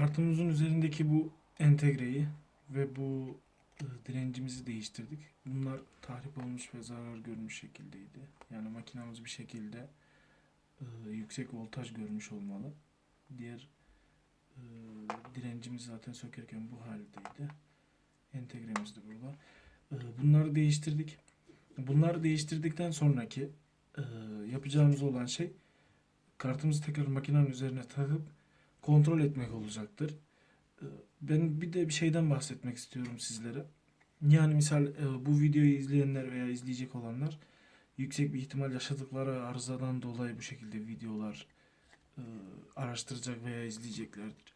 Kartımızın üzerindeki bu entegreyi ve bu e, direncimizi değiştirdik. Bunlar tahrip olmuş ve zarar görmüş şekildeydi. Yani makinamız bir şekilde e, yüksek voltaj görmüş olmalı. Diğer e, direncimiz zaten sökerken bu haldeydi. Entegremiz de burada. Bunları değiştirdik. Bunları değiştirdikten sonraki yapacağımız olan şey kartımızı tekrar makinenin üzerine takıp kontrol etmek olacaktır. Ee, Ben bir de bir şeyden bahsetmek istiyorum sizlere. Yani misal e, bu videoyu izleyenler veya izleyecek olanlar yüksek bir ihtimal yaşadıkları arızadan dolayı bu şekilde videolar e, araştıracak veya izleyeceklerdir.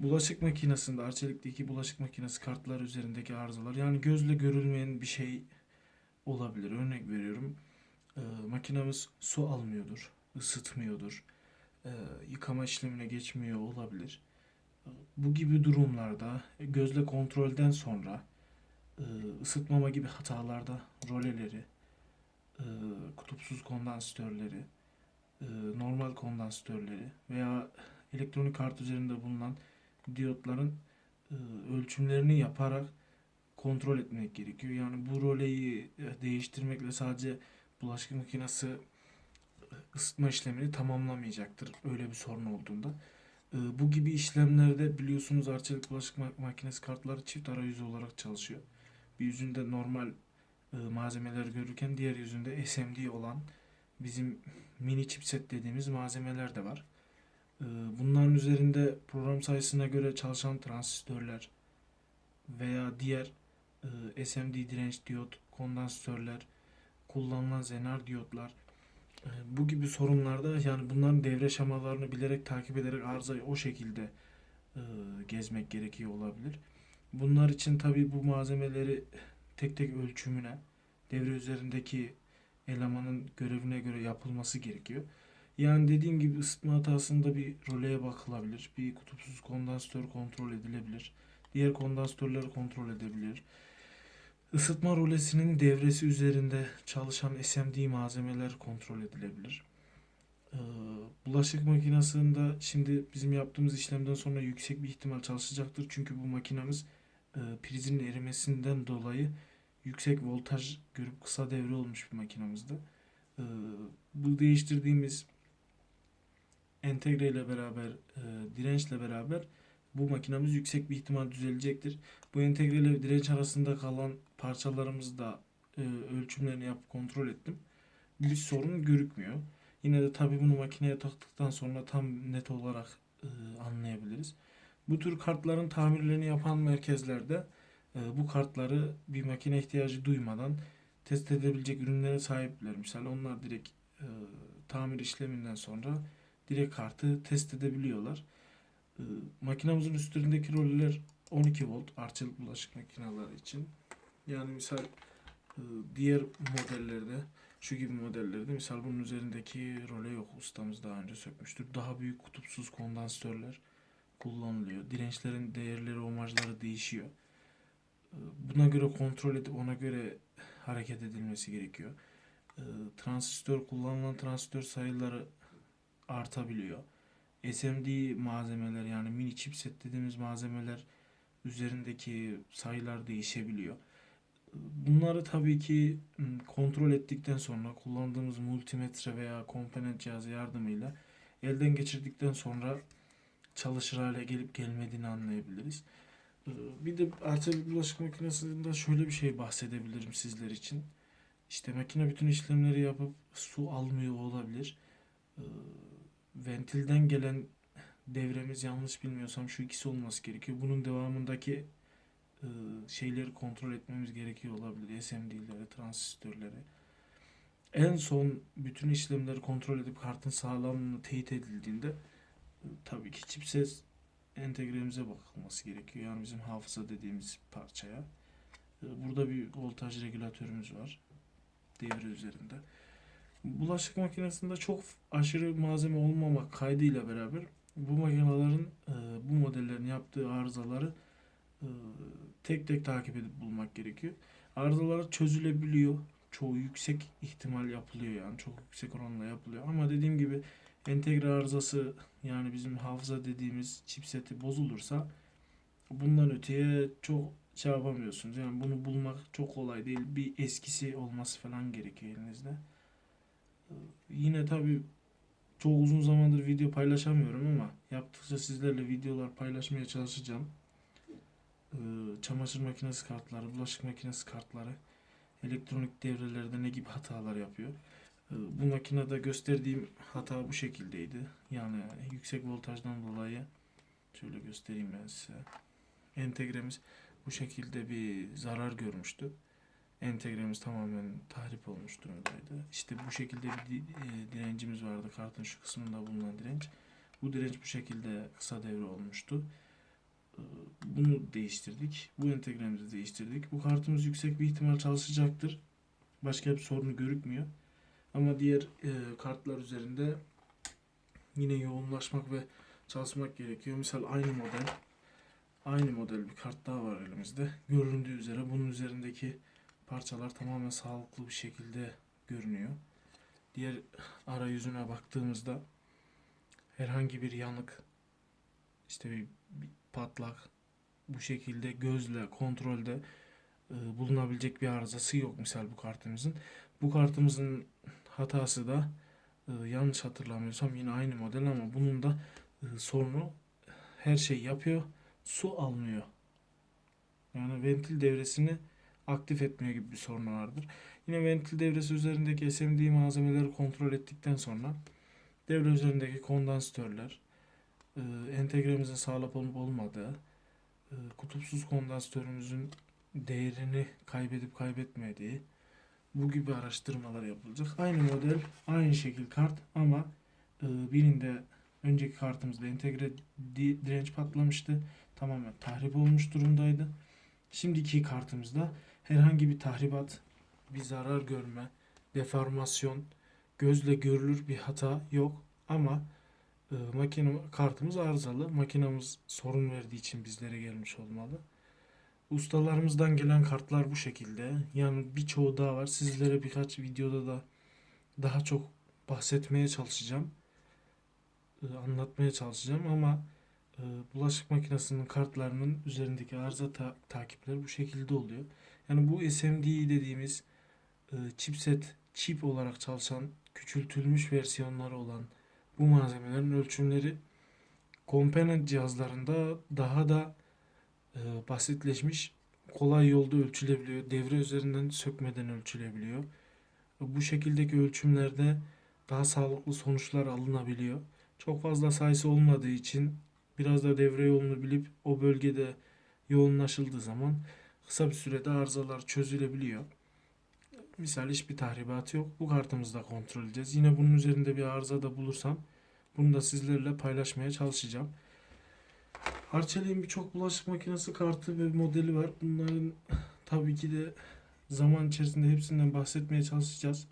Bulaşık makinesinde Arçelik'teki bulaşık makinesi kartlar üzerindeki arızalar yani gözle görülmeyen bir şey olabilir. Örnek veriyorum. E, makinamız su almıyordur, ısıtmıyordur e, yıkama işlemine geçmiyor olabilir. Bu gibi durumlarda e, gözle kontrolden sonra e, ısıtmama gibi hatalarda roleleri, e, kutupsuz kondansatörleri, normal kondansatörleri veya elektronik kart üzerinde bulunan diyotların ölçümlerini yaparak kontrol etmek gerekiyor. Yani bu roleyi değiştirmekle sadece bulaşık makinesi ısıtma işlemini tamamlamayacaktır öyle bir sorun olduğunda. Ee, bu gibi işlemlerde biliyorsunuz Arçelik bulaşık ma- makinesi kartları çift arayüzü olarak çalışıyor. Bir yüzünde normal e, malzemeler görürken diğer yüzünde SMD olan bizim mini chipset dediğimiz malzemeler de var. Ee, bunların üzerinde program sayısına göre çalışan transistörler veya diğer e, SMD direnç diyot, kondansatörler, kullanılan zener diyotlar e, bu gibi sorunlarda yani bunların devre şemalarını bilerek takip ederek arızayı o şekilde e, gezmek gerekiyor olabilir. Bunlar için tabi bu malzemeleri tek tek ölçümüne, devre üzerindeki elemanın görevine göre yapılması gerekiyor. Yani dediğim gibi ısıtma hatasında bir roleye bakılabilir. Bir kutupsuz kondansatör kontrol edilebilir. Diğer kondansatörleri kontrol edebilir. Isıtma rolesinin devresi üzerinde çalışan SMD malzemeler kontrol edilebilir. Ee, bulaşık makinesinde şimdi bizim yaptığımız işlemden sonra yüksek bir ihtimal çalışacaktır. Çünkü bu makinemiz e, prizin erimesinden dolayı yüksek voltaj görüp kısa devre olmuş bir makinamızdı. Ee, bu değiştirdiğimiz entegre ile beraber, e, dirençle beraber bu makinamız yüksek bir ihtimal düzelecektir. Bu entegre ile direnç arasında kalan parçalarımızı da e, ölçümlerini yapıp kontrol ettim. Bir sorun görükmüyor. Yine de tabii bunu makineye taktıktan sonra tam net olarak e, anlayabiliriz. Bu tür kartların tamirlerini yapan merkezlerde e, bu kartları bir makine ihtiyacı duymadan test edebilecek ürünlere sahipler. Misal onlar direkt e, tamir işleminden sonra direkt kartı test edebiliyorlar. E, makinamızın üstlerindeki roller 12 volt arçelik bulaşık makineleri için. Yani misal e, diğer modellerde şu gibi modellerde misal bunun üzerindeki role yok ustamız daha önce sökmüştür. Daha büyük kutupsuz kondansatörler kullanılıyor. Dirençlerin değerleri, omajları değişiyor. E, Buna göre kontrol edip ona göre hareket edilmesi gerekiyor. E, Transistör kullanılan transistör sayıları artabiliyor. SMD malzemeler yani mini chipset dediğimiz malzemeler üzerindeki sayılar değişebiliyor. Bunları tabii ki kontrol ettikten sonra kullandığımız multimetre veya komponent cihazı yardımıyla elden geçirdikten sonra çalışır hale gelip gelmediğini anlayabiliriz. Bir de Arçelik bulaşık makinesinde şöyle bir şey bahsedebilirim sizler için. İşte makine bütün işlemleri yapıp su almıyor olabilir. Ventilden gelen devremiz yanlış bilmiyorsam şu ikisi olması gerekiyor. Bunun devamındaki e, şeyleri kontrol etmemiz gerekiyor olabilir. SMD'leri, transistörleri. En son bütün işlemleri kontrol edip kartın sağlamlığını teyit edildiğinde e, tabii ki chipset entegremize bakılması gerekiyor. Yani bizim hafıza dediğimiz parçaya. E, Burada bir voltaj regülatörümüz var. Devre üzerinde. Bulaşık makinesinde çok aşırı malzeme olmamak kaydıyla beraber bu makinelerin e, bu modellerin yaptığı arızaları e, tek tek takip edip bulmak gerekiyor. Arızalar çözülebiliyor. Çoğu yüksek ihtimal yapılıyor yani çok yüksek oranla yapılıyor. Ama dediğim gibi entegre arızası yani bizim hafıza dediğimiz chipseti bozulursa bundan öteye çok şey yapamıyorsunuz. Yani bunu bulmak çok kolay değil. Bir eskisi olması falan gerekiyor elinizde. Yine tabii çok uzun zamandır video paylaşamıyorum ama yaptıkça sizlerle videolar paylaşmaya çalışacağım. Ee, Çamaşır makinesi kartları, bulaşık makinesi kartları, elektronik devrelerde ne gibi hatalar yapıyor. Ee, Bu makinede gösterdiğim hata bu şekildeydi. Yani yüksek voltajdan dolayı şöyle göstereyim ben size. Entegremiz bu şekilde bir zarar görmüştü. Entegremiz tamamen tahrip olmuş durumdaydı. İşte bu şekilde bir e, direncimiz vardı. Kartın şu kısmında bulunan direnç. Bu direnç bu şekilde kısa devre olmuştu. Ee, Bunu değiştirdik. Bu entegremizi değiştirdik. Bu kartımız yüksek bir ihtimal çalışacaktır. Başka bir sorunu görükmüyor. Ama diğer e, kartlar üzerinde yine yoğunlaşmak ve çalışmak gerekiyor. Misal aynı model aynı model bir kart daha var elimizde. Göründüğü üzere bunun üzerindeki parçalar tamamen sağlıklı bir şekilde görünüyor. Diğer arayüzüne baktığımızda herhangi bir yanık işte bir, bir patlak bu şekilde gözle kontrolde e, bulunabilecek bir arızası yok misal bu kartımızın. Bu kartımızın hatası da e, yanlış hatırlamıyorsam yine aynı model ama bunun da e, sorunu her şey yapıyor su almıyor. Yani ventil devresini aktif etmiyor gibi bir sorunu vardır. Yine ventil devresi üzerindeki SMD malzemeleri kontrol ettikten sonra devre üzerindeki kondansatörler, e, entegremizin sağlam olup olmadığı, e, kutupsuz kondansatörümüzün değerini kaybedip kaybetmediği bu gibi araştırmalar yapılacak. Aynı model, aynı şekil kart ama e, birinde önceki kartımızda entegre di- direnç patlamıştı. Tamamen tahrip olmuş durumdaydı. Şimdiki kartımızda herhangi bir tahribat, bir zarar görme, deformasyon, gözle görülür bir hata yok ama e, makine kartımız arızalı. Makinamız sorun verdiği için bizlere gelmiş olmalı. Ustalarımızdan gelen kartlar bu şekilde. Yani birçoğu daha var. Sizlere birkaç videoda da daha çok bahsetmeye çalışacağım. E, anlatmaya çalışacağım ama e, bulaşık makinesinin kartlarının üzerindeki arıza ta- takipleri bu şekilde oluyor. Yani bu SMD dediğimiz e, chipset chip olarak çalışan küçültülmüş versiyonları olan bu malzemelerin ölçümleri komponent cihazlarında daha da e, basitleşmiş kolay yolda ölçülebiliyor. Devre üzerinden sökmeden ölçülebiliyor. Bu şekildeki ölçümlerde daha sağlıklı sonuçlar alınabiliyor. Çok fazla sayısı olmadığı için biraz da devre yolunu bilip o bölgede yoğunlaşıldığı zaman kısa bir sürede arızalar çözülebiliyor. Misal hiçbir tahribatı yok. Bu kartımızda kontrol edeceğiz. Yine bunun üzerinde bir arıza da bulursam bunu da sizlerle paylaşmaya çalışacağım. Arçelik'in birçok bulaşık makinesi kartı ve modeli var. Bunların tabii ki de zaman içerisinde hepsinden bahsetmeye çalışacağız.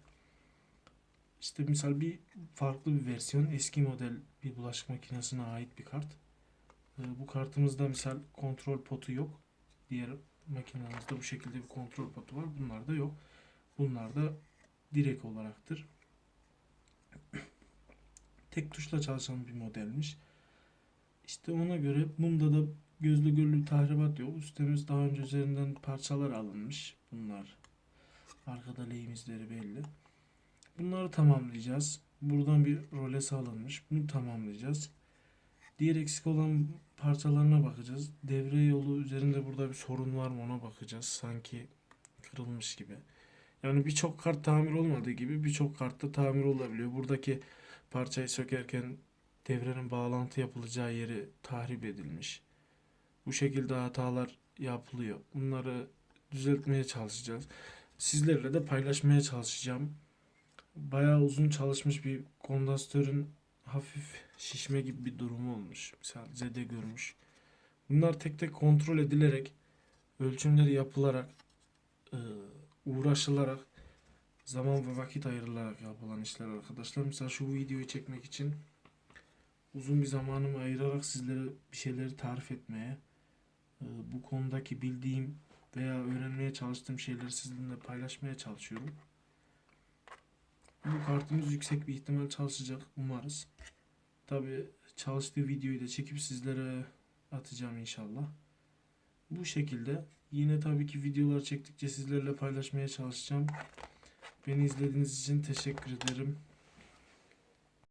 İşte misal bir farklı bir versiyon eski model bir bulaşık makinesine ait bir kart. Ee, bu kartımızda misal kontrol potu yok. Diğer makinelerde bu şekilde bir kontrol potu var. Bunlarda yok. Bunlar da direkt olaraktır. Tek tuşla çalışan bir modelmiş. İşte ona göre bunda da gözle görülür tahribat yok. Üstümüz daha önce üzerinden parçalar alınmış. Bunlar. Arkada lehim izleri belli. Bunları tamamlayacağız. Buradan bir role alınmış. Bunu tamamlayacağız. Diğer eksik olan parçalarına bakacağız. Devre yolu üzerinde burada bir sorun var mı ona bakacağız. Sanki kırılmış gibi. Yani birçok kart tamir olmadığı gibi birçok kartta tamir olabiliyor. Buradaki parçayı sökerken devrenin bağlantı yapılacağı yeri tahrip edilmiş. Bu şekilde hatalar yapılıyor. Bunları düzeltmeye çalışacağız. Sizlerle de paylaşmaya çalışacağım. Bayağı uzun çalışmış bir kondansatörün hafif şişme gibi bir durumu olmuş. Mesela zede görmüş. Bunlar tek tek kontrol edilerek, ölçümleri yapılarak, e, uğraşılarak, zaman ve vakit ayrılarak yapılan işler arkadaşlar. Mesela şu videoyu çekmek için uzun bir zamanımı ayırarak sizlere bir şeyleri tarif etmeye, e, bu konudaki bildiğim veya öğrenmeye çalıştığım şeyleri sizinle paylaşmaya çalışıyorum. Bu kartımız yüksek bir ihtimal çalışacak umarız. Tabi çalıştığı videoyu da çekip sizlere atacağım inşallah. Bu şekilde yine tabii ki videolar çektikçe sizlerle paylaşmaya çalışacağım. Beni izlediğiniz için teşekkür ederim.